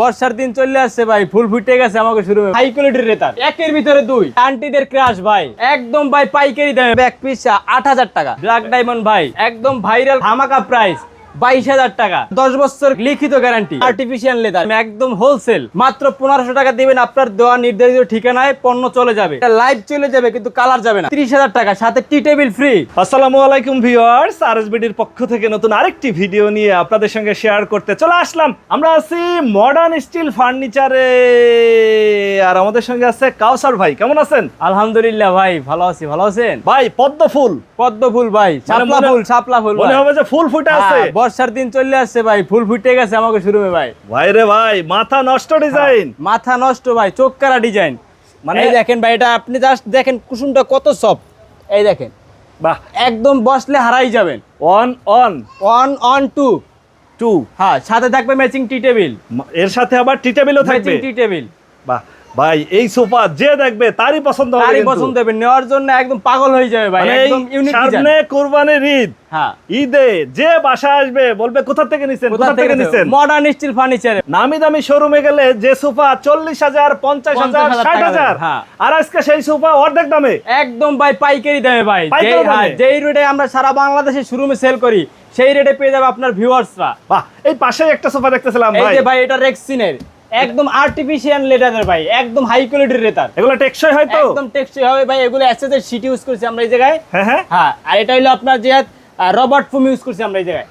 বর্ষার দিন চলে আসছে ভাই ফুল ফুটে গেছে আমাকে শুরু হাই কোয়ালিটির রেতার একের ভিতরে দুই। আন্টিদের ক্রাশ ভাই। একদম ভাই পাইকারি দামে। ব্যাক পিস আট হাজার টাকা। ব্ল্যাক ডায়মন্ড ভাই একদম ভাইরাল ধামাকা প্রাইস বাইশ হাজার টাকা। দশ বছর লিখিত গ্যারান্টি আর্টিফিশিয়াল লেদার একদম হোলসেল মাত্র পনেরোশো টাকা দিবেন আপনার দেওয়া নির্ধারিত ঠিকানায় পণ্য চলে যাবে। লাইভ চলে যাবে কিন্তু কালার যাবে না। ত্রিশ হাজার টাকা সাথে টি টেবিল ফ্রি আসসালামু আলাইকুম ভিউয়ার্স আরএসবিডির পক্ষ থেকে নতুন আরেকটি ভিডিও নিয়ে আপনাদের সঙ্গে শেয়ার করতে চলে আসলাম। আমরা আছি মডার্ন স্টিল ফার্নিচারে আর আমাদের সঙ্গে আছে কাউসার ভাই। কেমন আছেন? আলহামদুলিল্লাহ ভাই ভালো আছি। ভালো আছেন? ভাই পদ্ম ফুল। পদ্ম ফুল ভাই শাপলা ফুল শাপলা ফুল মনে হবে যে ফুল ফুটে আছে। হ্যাঁ, বর্ষার দিন চলে আসছে ভাই ফুল ফুটে গেছে আমাকে শুরু হবে ভাই। ভাই রে ভাই মাথা নষ্ট ডিজাইন মাথা নষ্ট ভাই চোখ কারা ডিজাইন মানে এই দেখেন ভাই এটা আপনি জাস্ট দেখেন কুসুমটা কত সফট এই দেখেন। বাহ। একদম বসলে হারাই যাবেন। On on on on two two হ্যাঁ সাথে থাকবে ম্যাচিং টি টেবিলের সাথে আবার টি টেবিলও থাকবে। টি টেবিল বাহ। ভাই এই সোফা যে দেখবে তারই পছন্দ হবে তারই পছন্দ হবে নেওয়ার জন্য একদম পাগল হয়ে যাবে ভাই মানে একদম ইউনিক সামনে কোরবানির ঈদ। হ্যাঁ। ঈদে যে বাসা আসবে বলবে কোথা থেকে নিছেন? কোথা থেকে নিছেন? মডার্ন স্টিল ফার্নিচার নামি দামি শোরুমে গেলে যে সোফা চল্লিশ হাজার পঞ্চাশ হাজার 50,000 ষাট টাকা হাজার দামে, হ্যাঁ। আর আজকে সেই সোফা অর্ধেক দামে। একদম ভাই পাইকারি দামে ভাই। যেই- হ্যাঁ, যেই রেটে আমরা সারা বাংলাদেশে শোরুমে সেল করি সেই রেটে পেয়ে যাবে আপনার ভিউয়ার্সরা বাহ এই পাশে একটা সোফা দেখতেছিলাম এই ভাই। যে ভাই এটা রেক্সিনের একদম আর্টিফিশিয়াল লেদারের ভাই একদম হাই কোয়ালিটির লেটার এগুলো টেকসই হয় তো? একদম টেক্সই হবে ভাই এগুলো এসএস সিটি ইউজ করছি আমরা এই জায়গায়। হ্যাঁ হ্যাঁ। হ্যাঁ আর এটা হলো আপনার যে রবার্ট ফোম ইউজ করছি আমরা এই জায়গায়?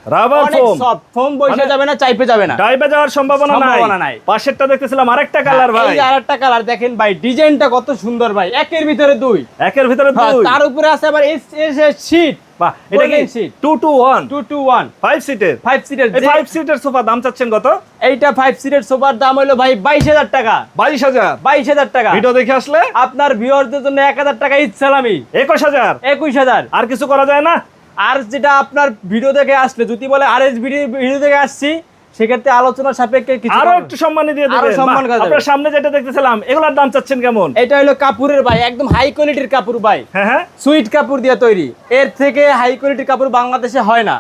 সফট ফোম বসে মানে- যাবে না চাইপে যাবে না। ডাইবে যাওয়ার সম্ভাবনা সম্ভাবনা নাই। নাই। পাশেরটা দেখতেছিলাম আরেকটা কালার হ্যাঁ, ভাই। এই যে আরেকটা কালার দেখেন ভাই ডিজাইনটা কত সুন্দর ভাই। একের ভিতরে দুই। একের ভিতরে হ্যাঁ, দুই। তার উপরে আছে আবার এস এস শীট বাহ এটা কি সিটের ফাইভ সিটের এই সিটের সোফা দাম চাচ্ছেন কত? এইটা ফাইভ সিটের সোফার দাম হলো ভাই বাইশ হাজার টাকা। বাইশ হাজার? বাইশ হাজার টাকা। ভিডিও দেখে আসলে? আপনার ভিউয়ারদের জন্য এক হাজার টাকা ঈদ সালামি। একুশ হাজার? একুশ হাজার। আর কিছু করা যায় না? আর যেটা আপনার ভিডিও দেখে আসলে যদি বলে আর এস ভিডিও দেখে আসছি সেক্ষেত্রে আলোচনা সাপেক্ষে কিছু আরও একটু সম্মানে দিয়ে দেবেন। সম্মান করা আপনার সামনে যেটা দেখতেছিলাম এগুলোর দাম চাচ্ছেন কেমন? এটা হলো কাপুরের ভাই একদম হাই কোয়ালিটির কাপড় ভাই। হ্যাঁ হ্যাঁ। সুইট কাপড় দিয়ে তৈরি। এর থেকে হাই কোয়ালিটির কাপড় বাংলাদেশে হয় না।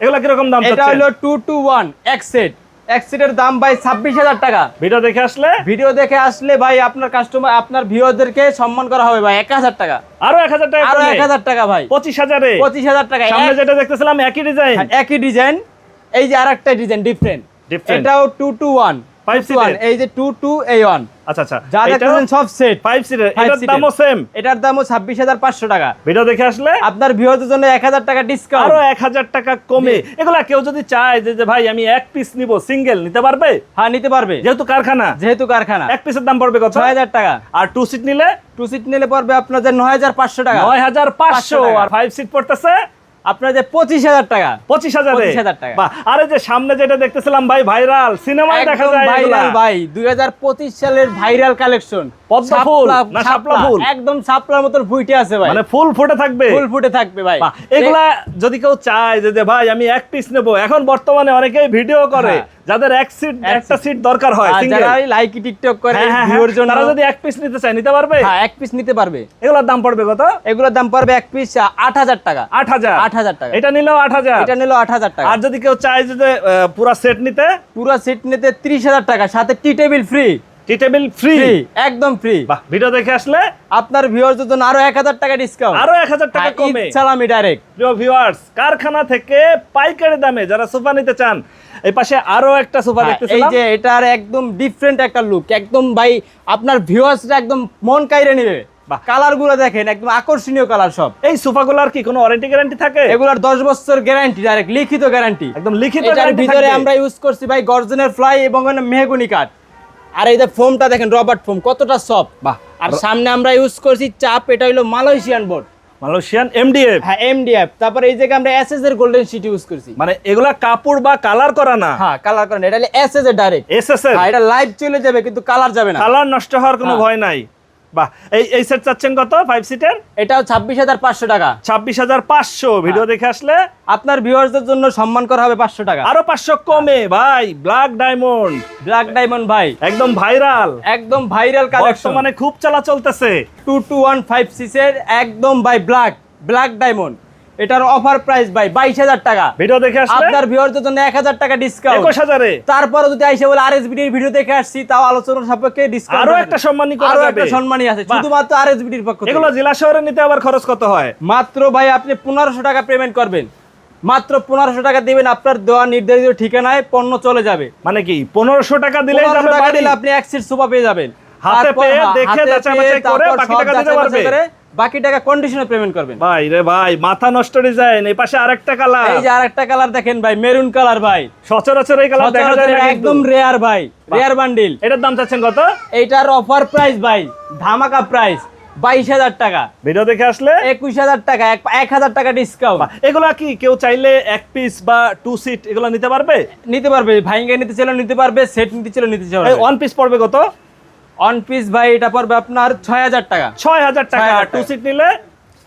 এগুলা কীরকম দাম এটা হলো টু টু ওয়ান এক সেট এক সিটের দাম ভাই ছাব্বিশ হাজার টাকা। ভিডিও দেখে আসলে? ভিডিও দেখে আসলে ভাই আপনার কাস্টমার আপনার ভিউয়ারদেরকে সম্মান করা হবে ভাই এক হাজার টাকা। আরও এক হাজার টাকা আরও এক হাজার টাকা ভাই। পঁচিশ হাজারে? পঁচিশ হাজার টাকা। সামনে যেটা দেখতেছিলাম একই ডিজাইন হ্যাঁ, একই ডিজাইন এই যে আর একটা ডিজাইন ডিফারেন্ট। এটাও টু টু ওয়ান এই যে আচ্ছা আচ্ছা। যা দেখতেছেন সব সেট ফাইভ সিটের এটার দামও সেম এটার দামও ছাব্বিশ হাজার পাঁচশো টাকা। ভিডিও দেখে আসলে? আপনার ভিউয়ারদের জন্য এক হাজার টাকা ডিসকাউন্ট আরও এক হাজার টাকা কমে। এগুলা কেউ যদি চায় যে ভাই আমি এক পিস নিব সিঙ্গেল নিতে পারবে? হ্যাঁ নিতে পারবে। যেহেতু কারখানা। যেহেতু কারখানা। এক পিসের দাম পড়বে কত? ছয় হাজার টাকা। আর টু সিট নিলে? টু সিট নিলে পড়বে আপনাদের নয় হাজার পাঁচশো টাকা। নয় হাজার পাঁচশো। টাকা। আর ফাইভ সিট পড়তেছে আপনাদের পঁচিশ হাজার টাকা। পঁচিশ হাজার? পঁচিশ হাজার টাকা। আরে যে সামনে যেটা দেখতেছিলাম ভাই ভাইরাল সিনেমায় দেখা যায় ভাইরাল ভাই। দুই হাজার পঁচিশ সালের ভাইরাল কালেকশন। পদ্ম ফুল। না শাপলা ফুল? একদম সাপলার মতন ফুইটে আছে ভাই। মানে ফুল ফুটে থাকবে? ফুল ফুটে থাকবে ভাই। এগুলা যদি কেউ চায় যে যে ভাই আমি এক পিস নেব। এখন বর্তমানে অনেকেই ভিডিও করে। যাদের এক সিট একটা সিট দরকার হয় যারা লাইকি টিকটক করে ভিউর জন্য তারা যদি এক পিস নিতে চায় নিতে পারবে? হ্যাঁ এক পিস নিতে পারবে। এগুলোর দাম পড়বে কত? এগুলোর দাম পড়বে এক পিস আট হাজার টাকা। টাকা। এটা নিলেও এটা নিল আট হাজার টাকা। আর যদি কেউ চায় যে পুরা সেট নিতে? পুরো সেট নিতে ত্রিশ হাজার টাকা সাথে tea table free tea table free. Free একদম ফ্রি। বাহ ভিডিও দেখে আসলে আপনার ভিউয়ারদের জন্য আরও এক হাজার টাকা ডিসকাউন্ট আরও এক হাজার টাকা কমে। সালামি ডাইরেক্ট প্রিয় ভিউয়ার্স কারখানা থেকে পাইকারি দামে যারা সোফা নিতে চান এই পাশে আরও একটা সোফা হ্যাঁ, এই যে এটার একদম ডিফারেন্ট একটা লুক একদম ভাই আপনার ভিউয়ার্সরা একদম মন কাইরে নেবে। বাহ। কালারগুলো দেখেন একদম আকর্ষণীয় কালার সব। এই সোফাগুলোর কি কোনো ওয়ারেন্টি গ্যারান্টি থাকে? এগুলার বছর গ্যারান্টি ডাইরেক্ট লিখিত গ্যারান্টি একদম লিখিত ভিতরে আমরা ইউজ করছি ভাই গর্জনের ফ্লাই এবং মেহগুনি কাঠ। আর এই যে ফোমটা দেখেন রবার্ট ফোম কতটা সফট বাহ। আর সামনে আমরা ইউজ করছি চাপ এটা হলো মালয়েশিয়ান বোর্ড মালয়েশিয়ান এমডিএফ হ্যাঁ এমডিএফ তারপর এই জায়গায় আমরা এসএস এর গোল্ডেন শিট ইউজ করছি। মানে এগুলা কাপড় বা কালার করা না? হ্যাঁ কালার করা না এটা হলো এসএস এর ডাইরেক্ট এসএস এর? হ্যাঁ এটা লাইভ চলে যাবে কিন্তু কালার যাবে না। কালার নষ্ট হওয়ার কোনো হ্যাঁ। ভয় নাই। বাহ এই এই সেট চাচ্ছেন কত? ফাইভ সিটের এটাও ছাব্বিশ হাজার পাঁচশো টাকা। ছাব্বিশ হাজার পাঁচশো ভিডিও হ্যাঁ। দেখে আসলে? আপনার ভিউয়ার্সদের জন্য সম্মান করা হবে পাঁচশো টাকা। আরও পাঁচশো কমে ভাই ব্ল্যাক ডায়মন্ড ব্ল্যাক ডায়মন্ড ভাই। একদম ভাইরাল একদম ভাইরাল কালেকশন মানে খুব চলা চলতেছে টু টু ওয়ান ফাইভ সিক্সের একদম ভাই ব্ল্যাক ব্ল্যাক ডায়মন্ড এটার অফার প্রাইস ভাই বাইশ হাজার টাকা। ভিডিও দেখে আসলে? আপনার ভিউয়ারদের জন্য এক হাজার টাকা ডিসকাউন্ট একুশ হাজারে? তারপরে যদি আইসে বলে আরএসবিডির ভিডিও দেখে আসছি তাও আলোচনার সাপেক্ষে ডিসকাউন্ট আরও একটা সম্মানী আরও একটা সম্মানই আছে। শুধুমাত্র আরএসবিডির পক্ষ থেকে। এগুলো জেলা শহরে নিতে আবার খরচ কত হয়? মাত্র ভাই আপনি পনেরোশো টাকা পেমেন্ট করবেন। মাত্র পনেরোশো টাকা দিবেন আপনার দেওয়া নির্ধারিত ঠিকানায় পণ্য চলে যাবে। মানে কি পনেরোশো টাকা দিলে আপনি এক সিট সোফা পেয়ে যাবেন। হাতে পেয়ে দেখে যাচাই করে বাকি টাকা দিতে পারবে। বাকি টাকা কন্ডিশনে পেমেন্ট করবেন। ভাই রে ভাই মাথা নষ্ট ডিজাইন এই পাশে আরেকটা কালার এই যে আরেকটা কালার দেখেন ভাই মেরুন কালার ভাই। সচরাচর এই কালার দেখা যায় না একদম রেয়ার ভাই রেয়ার বান্ডিল এটার দাম চাচ্ছেন কত? এইটার অফার প্রাইস ভাই ধামাকা প্রাইস বাইশ হাজার টাকা। ভিডিও দেখে আসলে? একুশ হাজার টাকা এক- হাজার টাকা ডিসকাউন্ট এগুলা কি কেউ চাইলে এক পিস বা টু সিট এগুলা নিতে পারবে? নিতে পারবে ভাইঙ্গা নিতে চাইলে নিতে পারবে সেট নিতে চাইলে নিতে চাইলে ওয়ান পিস পড়বে কত? অন পিস ভাই এটা পড়বে আপনার ছয় হাজার টাকা। ছয় হাজার টাকা। টু সিট নিলে?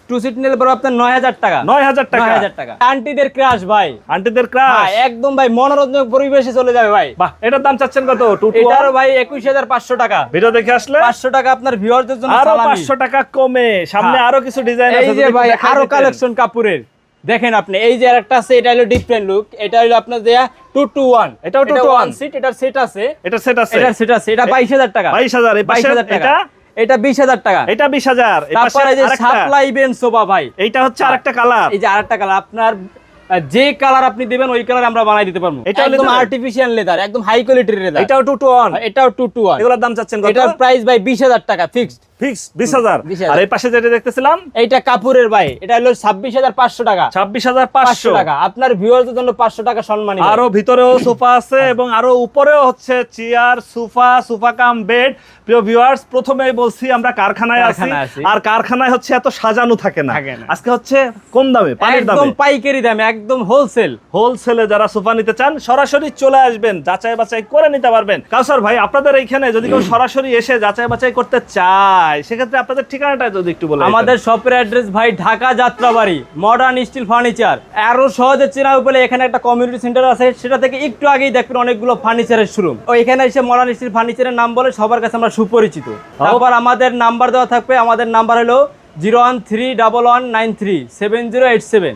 টু সিট নিলে পড়বে আপনার নয় হাজার টাকা। নয় হাজার টাকা। নয় হাজার টাকা। আন্টিদের ক্রাশ ভাই। আন্টিদের হ্যাঁ, ক্রাশ একদম ভাই মনোরঞ্জক পরিবেশে চলে যাবে ভাই। বাহ এটার দাম চাচ্ছেন কত? টু টু এটারও ভাই একুশ হাজার পাঁচশো টাকা। ভিডিও দেখে আসলে? পাঁচশো টাকা আপনার ভিউয়ারদের জন্য আরও। পাঁচশো টাকা কমে। সামনে হ্যাঁ। আরও কিছু ডিজাইন এই আছে যে ভাই আরও কালেকশন কাপুরের দেখেন আপনি এই যে আরেকটা আছে এটা হলো ডিফারেন্ট লুক এটা হলো আপনার যে টু টু ওয়ান এটাও 2 to 1 সিট এটার সেট আছে। এটা সেট আছে। এটার সেট আছে এটা বাইশ হাজার টাকা। বাইশ হাজার এই বাইশ পাশে হাজার টাকা। এটা? এটা বিশ হাজার টাকা। এটা বিশ হাজার এই পাশে আরেকটা। সাপ্লাই বেন সোফা ভাই। এটা হচ্ছে আরেকটা কালার এই যে আরেকটা কালার আপনার যে কালার আপনি দিবেন ওই কালার আমরা বানাই দিতে পারব। এটা একদম আর্টিফিশিয়াল লেদার একদম হাই কোয়ালিটির লেদার এটাও টু টু ওয়ান এটাও টু টু ওয়ান এগুলোর দাম চাচ্ছেন কত? এটার প্রাইস ভাই বিশ হাজার টাকা ফিক্সড ফিক্স 20,000 আর এই পাশে যেটা দেখতেছিলাম? এইটা কাপুরের ভাই এটা হলো ছাব্বিশ হাজার পাঁচশো টাকা। ছাব্বিশ হাজার পাঁচশো। পাঁচশো টাকা। আপনার ভিউয়ারদের জন্য পাঁচশো টাকা সম্মানী আরও ভিতরেও সোফা আছে এবং আরও উপরেও হচ্ছে chair sofa sofa cum bed. প্রিয় ভিউয়ার্স প্রথমেই বলছি আমরা কারখানায় আছি। আর কারখানায় হচ্ছে এত সাজানো থাকে না। আজকে হচ্ছে কম দামে পানির দামে। একদম পাইকারি দামে একদম হোলসেল হোলসেলে যারা সোফা নিতে চান সরাসরি চলে আসবেন যাচাই বাছাই করে নিতে পারবেন। কাউসার ভাই আপনাদের এইখানে যদি কেউ সরাসরি এসে যাচাই বাছাই করতে চায় সেক্ষেত্রে আপনাদের ঠিকানাটা যদি একটু বলে আমাদের শপের অ্যাড্রেস ভাই Dhaka Jatrabari modern steel furniture আরও সহজে চেনা বলে এখানে একটা কমিউনিটি সেন্টার আছে সেটা থেকে একটু আগেই দেখবেন অনেকগুলো ফার্নিচারের শোরুম ও এখানে এসে মডার্ন স্টিল ফার্নিচারের নাম বলে সবার কাছে আমরা সুপরিচিত। তারপর আমাদের নাম্বার দেওয়া থাকবে আমাদের নাম্বার হলো zero one three double one nine three seven zero eight seven